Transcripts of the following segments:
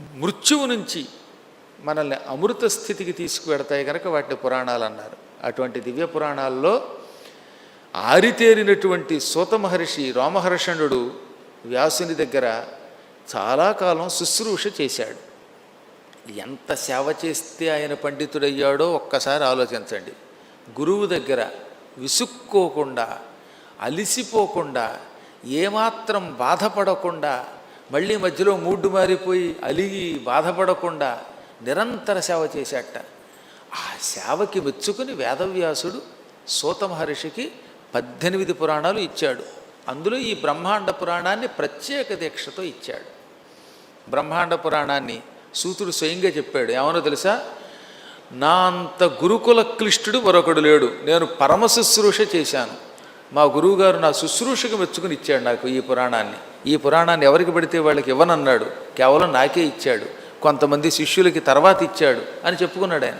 మృత్యువు నుంచి మనల్ని అమృత స్థితికి తీసుకువెడతాయి కనుక వాటిని పురాణాలు అన్నారు. అటువంటి దివ్య పురాణాల్లో ఆరితేరినటువంటి సూత మహర్షి రామహర్షణుడు వ్యాసుని దగ్గర చాలా కాలం శుశ్రూష చేశాడు. ఎంత సేవ చేస్తే ఆయన పండితుడయ్యాడో ఒక్కసారి ఆలోచించండి. గురువు దగ్గర విసుక్కోకుండా అలిసిపోకుండా ఏమాత్రం బాధపడకుండా మళ్ళీ మధ్యలో మూడ్డు మారిపోయి అలిగి బాధపడకుండా నిరంతర సేవ చేశాట ఆ సేవకి మెచ్చుకుని వేదవ్యాసుడు సూత మహర్షికి పద్దెనిమిది పురాణాలు ఇచ్చాడు. అందులో ఈ బ్రహ్మాండ పురాణాన్ని ప్రత్యేక దీక్షతో ఇచ్చాడు. బ్రహ్మాండ పురాణాన్ని సూతుడు స్వయంగా చెప్పాడు. ఏమనో తెలుసా? నా అంత గురుకుల క్లిష్టుడు మరొకడు లేడు. నేను పరమశుశ్రూష చేశాను. మా గురువుగారు నా శుశ్రూషకు మెచ్చుకుని ఇచ్చాడు నాకు ఈ పురాణాన్ని. ఈ పురాణాన్ని ఎవరికి పడితే వాళ్ళకి ఇవ్వనన్నాడు. కేవలం నాకే ఇచ్చాడు. కొంతమంది శిష్యులకి తర్వాత ఇచ్చాడు అని చెప్పుకున్నాడు ఆయన.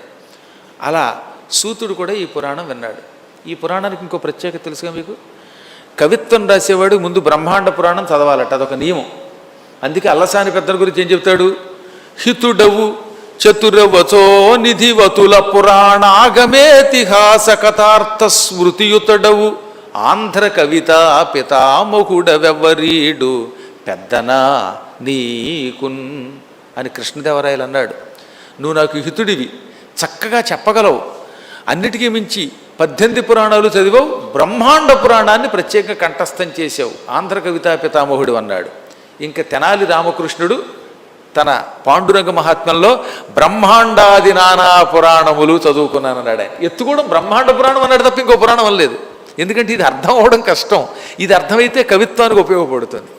అలా సూతుడు కూడా ఈ పురాణం విన్నాడు. ఈ పురాణానికి ఇంకో ప్రత్యేకత తెలుసుగా మీకు? కవిత్వం రాసేవాడు ముందు బ్రహ్మాండ పురాణం చదవాలట అదొక నియమం. అందుకే అల్లసాని పెద్దల గురించి ఏం చెప్తాడు? హితుడవు చతురవచో నిధివతుల పురాణాగమేతిహాస కథార్థ స్మృతియుతడవు. ఆంధ్ర కవిత పితామహుడవెవ్వరీడు పెద్దనా నీకున్ అని కృష్ణదేవరాయలు అన్నాడు. నువ్వు నాకు హితుడివి చక్కగా చెప్పగలవు. అన్నిటికీ మించి పద్దెనిమిది పురాణాలు చదివావు బ్రహ్మాండ పురాణాన్ని ప్రత్యేక కంఠస్థం చేసావు ఆంధ్ర కవితా పితామహుడు అన్నాడు. ఇంకా తెనాలి రామకృష్ణుడు తన పాండురంగ మహాత్మ్యంలో బ్రహ్మాండాది నానా పురాణములు చదువుకున్నాను అన్నాడు ఆయన. ఎత్తు కూడా బ్రహ్మాండ పురాణం అన్నాడు తప్ప ఇంకో పురాణం అనలేదు. ఎందుకంటే ఇది అర్థం అవడం కష్టం. ఇది అర్థమైతే కవిత్వానికి ఉపయోగపడుతుంది.